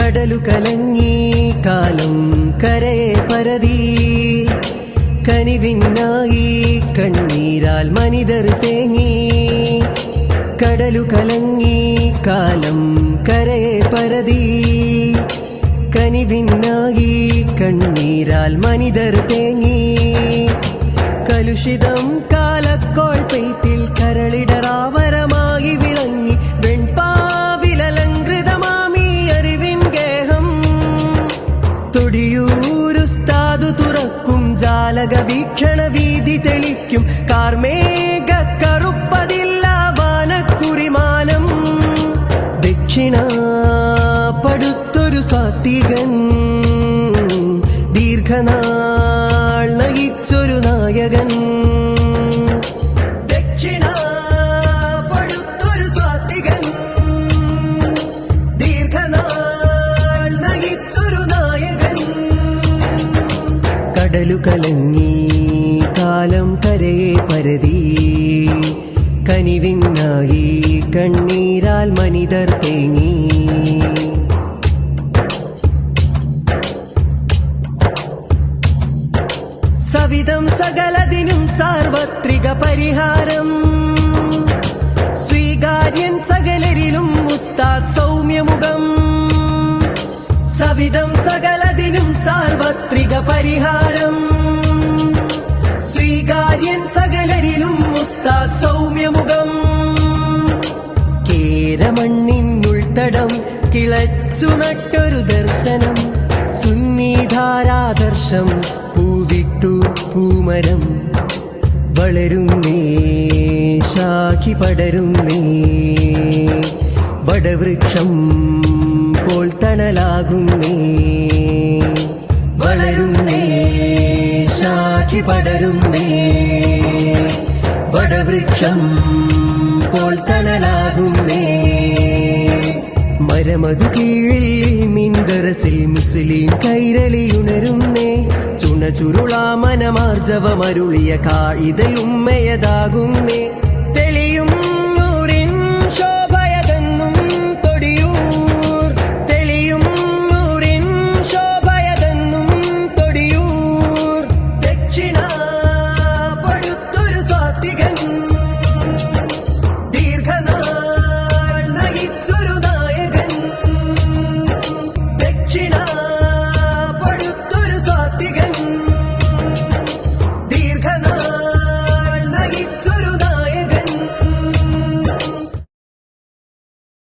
കടലു കലങ്ങി കാലം കരയെ പരതി. കനിവിനായി കണ്ണീരാൽ മനിതർ തേങ്ങി. കടലു കലങ്ങി കാലം കരയെ പരതി. കനിവിനായി കണ്ണീരാൽ മനിതർ തേങ്ങി. കലുഷിതം കാലക്കോൾ പെയ്ത്തിൽ കരളിടറാവരമായി തൊടിയൂരുസ്താതു തുറക്കും ജാലക വീക്ഷണ വീതി തെളിക്കും. കാർമേഘ കറുപ്പതില്ല വാനക്കുറിമാനം. ദക്ഷിണ പടുത്തൊരു സാത്വികൻ ദീർഘനാൾ കലങ്ങി കാലം കരയെ പരതി. കനിവിനായി കണ്ണീരാൽ മനിതർ തേങ്ങി. സവിധം സകലതിനും സാർവത്രിക പരിഹാരം. സ്വീകാര്യൻ സകലരിലും ഉസ്താദ് സൗമ്യമുഖം. സവിധം സകലതിനും സാർവത്രിക പരിഹാരം. സ്വീകാര്യൻ സകലരിലും ഉസ്താദ് സൗമ്യമുഖം. കേരമണ്ണിനുൾത്തടം കിളച്ചു നട്ടൊരു ദർശനം. സുന്നീധാരാദർശം പൂവിട്ടു പൂമരം. വളരുന്നേ ശാഖി പടരുന്നേ. വടവൃക്ഷം പോൽ തണലാകുന്നേ ശാഖി പടരുന്നേ. വടവൃക്ഷം പോൽ തണലാകുന്നേ. മരമതു കീഴിൽ മിൻദറസിൽ മുസ്ലിം കൈരളി ഉണരുന്നേ. ചുണചുരുളാ മനമാർജവമരുളിയ കായിതയുമ്മയതാകുന്നേ